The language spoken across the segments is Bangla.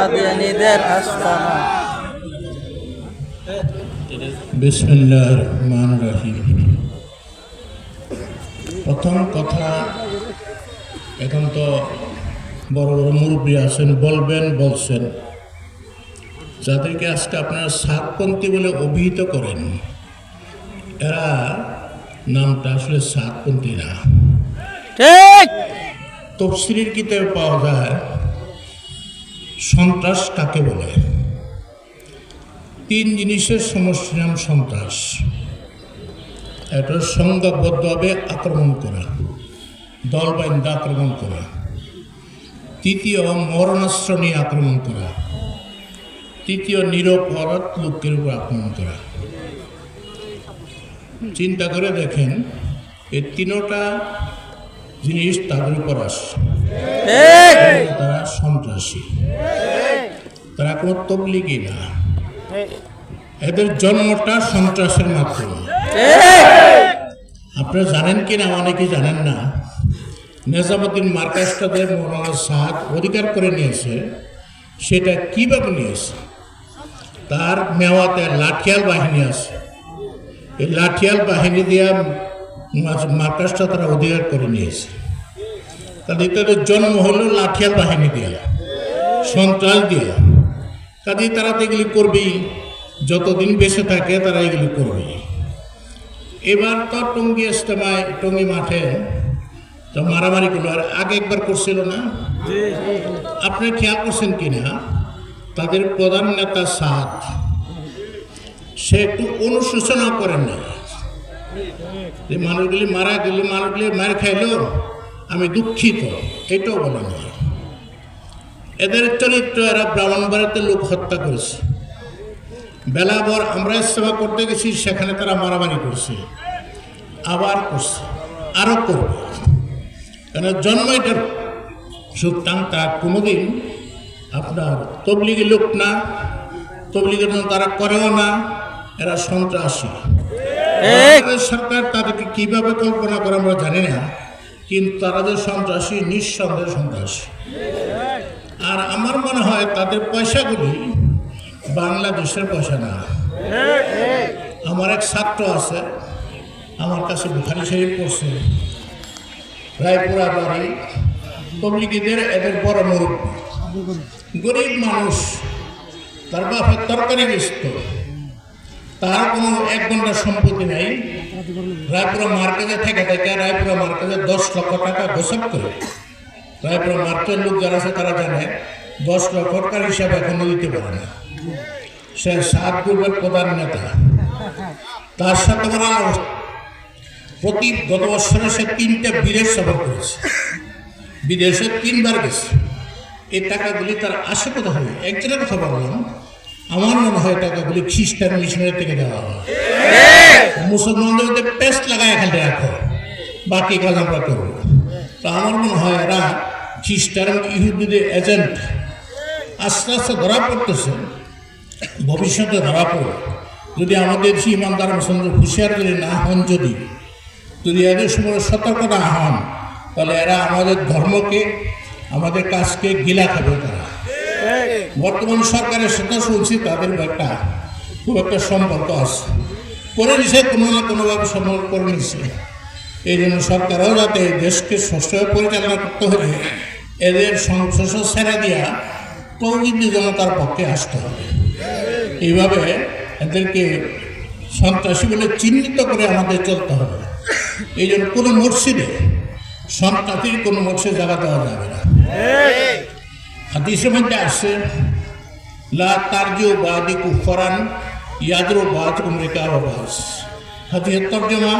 সাদিয়ানিদের আস্তানা। বিসমিল্লাহ রহমান রহিম প্রথম কথা এখন তো বড় বড় মুরব্বী আছেন বলবেন বলছেন। যাদেরকে আজকে আপনারা সাতপন্থী বলে অভিহিত করেন এরা নামটা আসলে সাতপন্থী না। ঠিক। তফসিলির কিতাবে পাওয়া যায় সন্ত্রাস কাকে বলে? তিন জিনিসের সমষ্টি নাম সন্ত্রাস। একটা সংজ্ঞাবদ্ধভাবে আক্রমণ করা, দল বাইন্দা আক্রমণ করা। তৃতীয়, মরণাস্ত্র নিয়ে আক্রমণ করা। তৃতীয় নিরপরাধ লোকের উপর আক্রমণ করা। চিন্তা করে দেখেন, এই তিনোটা জিনিস তাদের উপর আসে। সন্ত্রাসী তারা কোনো তবলিগি না। এদের জন্মটা সন্ত্রাসের মাধ্যমে ঠিক আপনারা জানেন কি না অনেকে জানেন না? নেজামুদ্দিন মার্কাজটাদের মৌলানা সাদ অধিকার করে নিয়েছে। সেটা কীভাবে নিয়েছে? তার মেওয়াতে লাঠিয়াল বাহিনী আছে। এই লাঠিয়াল বাহিনী দিয়ে মার্কাজটা তারা অধিকার করে নিয়েছে। তাদের তাদের জন্ম হলো লাঠিয়াল বাহিনী দিয়ে। সন্ত্রাস দিয়ে। কাজে তারা তো এগুলি করবেই। যতদিন বেঁচে থাকে তারা এগুলি করবে এবার তো টঙ্গি ইস্তেমায় টঙ্গি মাঠে তো মারামারি করল। আর আগে একবার করছিল না? আপনি খেয়াল করছেন কি না? তাদের প্রধান নেতা সাদ সে একটু অনুশোচনা করেন না যে মানুষগুলি মারা গেলে মানুষগুলি মার খাইলো। আমি দুঃখিত এটাও বলা না এদের চরিত্র এরা ব্রাহ্মণ ব্রাহ্মণবাড়িতে লোক হত্যা করেছে। বেলাবর আমরা সেবা করতে গেছি সেখানে তারা মারামারি করছে আবার করছে আরও করবে। কেন জন্ম এটার সুতরাং তা কোনোদিন আপনার তবলিগি লোক না তবলিগের জন্য তারা করেও না এরা সন্ত্রাসী। সরকার তাদেরকে কীভাবে কল্পনা করে আমরা জানি না কিন্তু তারা যে সন্ত্রাসী নিঃসন্দেহে সন্ত্রাসী। আর আমার মনে হয় তাদের পয়সাগুলি বাংলাদেশের পয়সা না। আমার এক ছাত্র আছে, আমার কাছে বুখারি শরীফ পড়ছে। রায়পুরা বাড়ি, তবলিগীদের এদের বড় মুরব্বী। গরিব মানুষ, তার বাপের তরকারি বেচত। তার কোনো এক ঘণ্টা সম্পত্তি নেই। রায়পুরা মার্কেটে থেকে থেকে রায়পুরা মার্কেটে দশ লক্ষ টাকা গোসব করে। রায়পুরা মার্কেটের লোক যারা আছে তারা জানে, দশ লক্ষ টাকার হিসাবে এখনও দিতে পারে না। সে সাত গ্রুপের প্রধান নেতা। তার সাথে প্রতি গত বছরে সে তিনটা বিদেশ সফর করেছে। বিদেশে তিনবার গেছে। এই টাকাগুলি তার আসে কোথা হবে একজনের কথা বললাম, আমার মনে হয় টাকাগুলি খ্রিস্টান মিশনের থেকে দেওয়া হয়। মুসলমানদের পেস্ট লাগায় এখানে রাখো। বাকি কাজ আমরা করব। তো আমার মনে হয় এরা খ্রিস্টান ইহুদিদের এজেন্ট আস্তে আস্তে ধরা পড়তেছে। ভবিষ্যতে ধরা পড়বে। যদি আমাদের সেই ইমানদার মুসলমান হুঁশিয়ার যদি না হন যদি যদি এদের সময় সতর্ক না হন, তাহলে এরা আমাদের ধর্মকে, আমাদের কাজকে গিলা খাবে তারা। বর্তমান সরকারের সাথে শুনছি তাদের একটা, খুব একটা সম্পর্ক আছে। করে নিছে, কোনো না কোনোভাবে সম্পর্ক করে নিছে। এই জন্য সরকারও যাতে দেশকে সুষ্ঠুভাবে পরিচালনা করতে হলে এদের সংসদ ছেড়ে দিয়া তৌহিদি জনতার পক্ষে আসতে হবে? এইভাবে এদেরকে সন্ত্রাসী বলে চিহ্নিত করে আমাদের চলতে হবে। এই জন্য কোনো মসজিদে সন্ত্রাসীর কোনো মসজিদে জায়গা দেওয়া যাবে না। হাদিসের মধ্যে আসছে, লা তারজিও বাদি কুফরান ইয়াদরু বাদ উমরিকা বাস। হাদিসের তর্জমা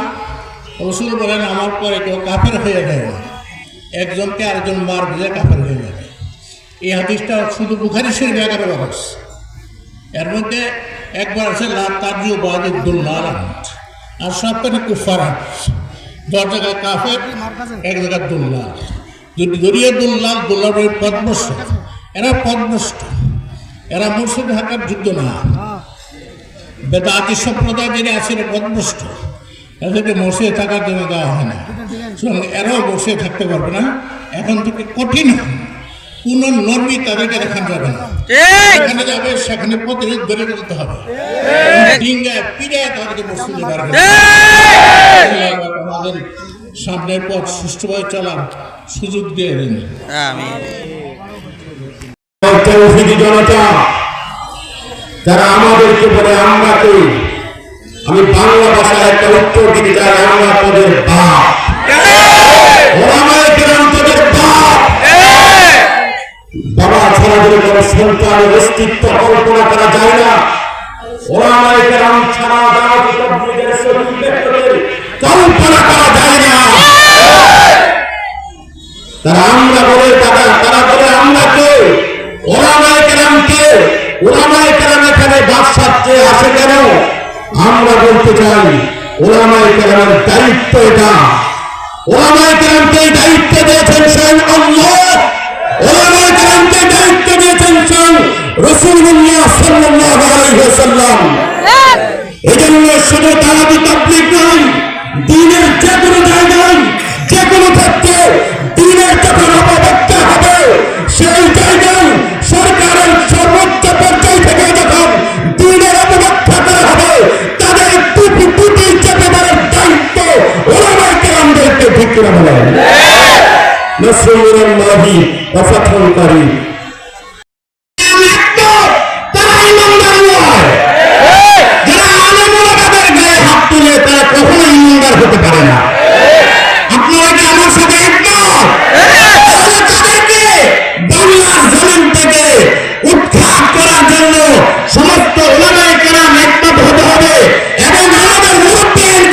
রসুল বলেন, আমার পরে কেউ কাফের হয়ে যায় না। একজনকে আরেকজন মার দিলে কাফের হয়ে যাবে। এই হাদিসটা শুধু বুখারি শরীফ এগারো আছে এর মধ্যে একবার আছে, লা তারজিও বাদি দুল্লাল আর সবখানে কুফারান দশ জায়গায় কাফের, এক জায়গায় দুল্লাল। যদি দরিয়া দুল্লাল দুল্লাল পদ্মস্ত। এরা পদ্মস্ত। এরা মুর্শিদ হাকার যুদ্ধ না। বেদাতি সম্প্রদায় যিনি আছেন পদ্মস্ত। এদেরকে মসজিদে থাকার জন্য দেওয়া হয় না। সুতরাং এরাও বসে থাকতে পারবে না। এখন থেকে কঠিন কোন নর্মই তাদেরকে দেখানো যাবে না। এখানে যাবে সেখানে প্রতিরোধ হবে। ডিঙ্গায় পিড়ায় তাদেরকে করতে হবে। ঠিক। আল্লাহ আমাদের সামনের পথ সুষ্ঠুভাবে চলার সুযোগ দিয়ে দিন। আমি জনতা যারা আমাদেরকে বলে আমরাকে আমি বাংলা ভাষায় একটা উত্তর দিতে চাই আমরা তোদের বাপ ওরামায় কেরাম তোদের বাপ বাবা ছাড়া যদি কোনো সন্তানের অস্তিত্ব কল্পনা করা যায় না ওরামায় কেরাম ছাড়া যায় না তারা আমরা বলে তারা তারা বলে আমরা কে ওরামায় কেরাম কে ওরামায় কেরাম এখানে বাদশার চেয়ে আসে কেন আমরা বলতে চাই ওরামায় কেরামের দায়িত্ব এটা। ওরামায় কেরামকে দায়িত্ব দিয়েছেন স্বয়ং আল্লাহ। ওরামায় কেরামকে দায়িত্ব দিয়েছেন স্বয়ং রসুল্লাহ সাল্লাল্লাহু আলাইহি ওয়াসাল্লাম। এজন্য শুধু তারা তাবলীগ নয়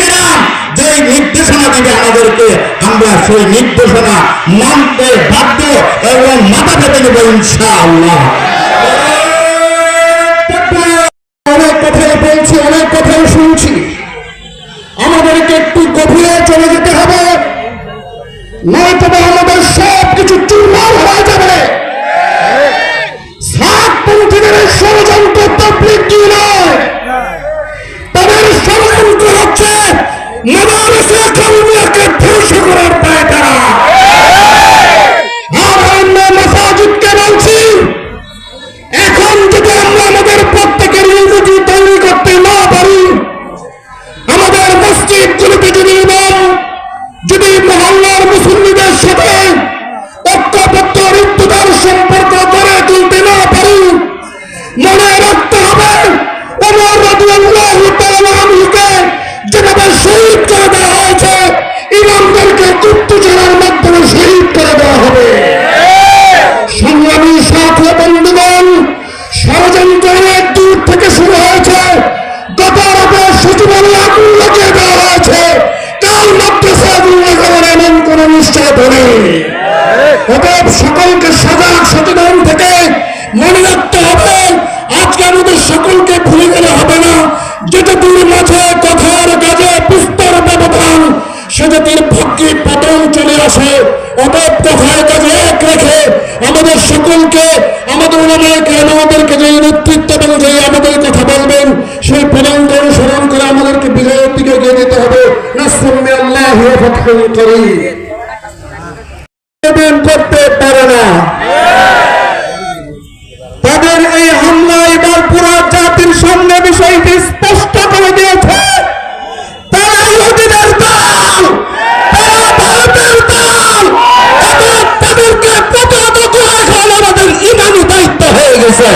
কেরাম যে নির্দেশনা দিবে আমাদেরকে আমরা সেই নির্দেশনা মানতে বাধ্য এবং মাথা পেতে নেব ইনশাআল্লাহ। থেকে শুরু হয়েছে। গত রাতে সচিবালয়ে আগুন লাগিয়ে দেওয়া হয়েছে। কাল মাদ্রাসা আগুন লাগানোর এমন কোন নিশ্চয় নেই অতএব সকলকে সজাগ, সচেতন থেকে মনে রাখতে হবে, আজকে আমাদের সকলকে ভুলে গেলে হবে না। যেটা দূর মাঝে কথার কাজে বিস্তর ব্যবধান সে জাতির ভাগ্যে পতন চলে আসে। অতএব কথায় কাজে এক রেখে আমাদের সকলকে আব্দুল করি করতে পারে না। তাদের এই হামলা এবার পুরো জাতির সামনে বিষয়টি স্পষ্ট করে দিয়েছে। তাদেরকে করা এখন আমাদের ইমানি দায়িত্ব হয়ে গেছে।